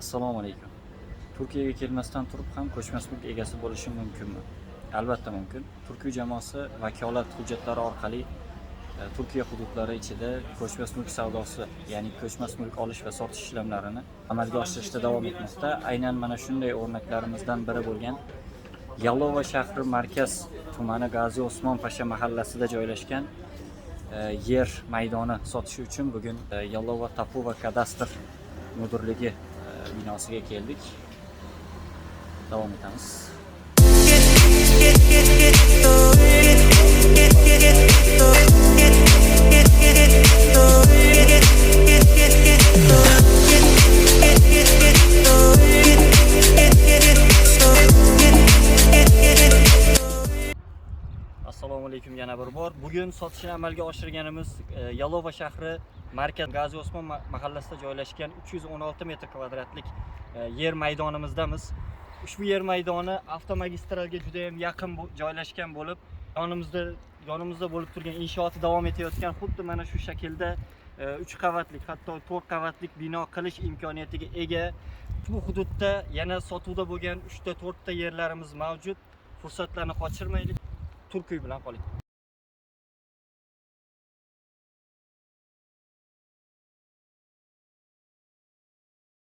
assalomu alaykum turkiyaga kelmasdan turib ham ko'chmas mulk egasi bo'lishim mumkinmi? Albatta mumkin. Turkiy jamoasi vakolat hujjatlari orqali e, turkiya hududlari ichida ko'chmas mulk savdosi ya'ni ko'chmas mulk olish va sotish ishlamlarini amalga oshirishda davom etmoqda. Aynan mana shunday o'rnaklarimizdan biri bo'lgan yalova shahri markaz tumani gazi osmon pasha mahallasida joylashgan e, yer maydoni sotish uchun bugun e, yalova tapu va kadastr mudirligi e, binosiga keldik davom etamiz assalomu alaykum yana bir bor. Bugun sotishni amalga oshirganimiz e, yalova shahri markaz gazi osmon ma- mahallasida joylashgan 316 metr kvadratlik e, yer maydonimizdamiz. Ushbu yer maydoni avtomagistralga juda ham yaqin joylashgan bo'lib yonimizda yonimizda bo'lib turgan inshooti davom etayotgan xuddi mana shu shaklda e, uch qavatlik hatto to'rt qavatlik bino qilish imkoniyatiga ega. Bu hududda yana sotuvda bo'lgan uchta to'rtta yerlarimiz mavjud. Fursatlarni qochirmaylik. Turkiy bilan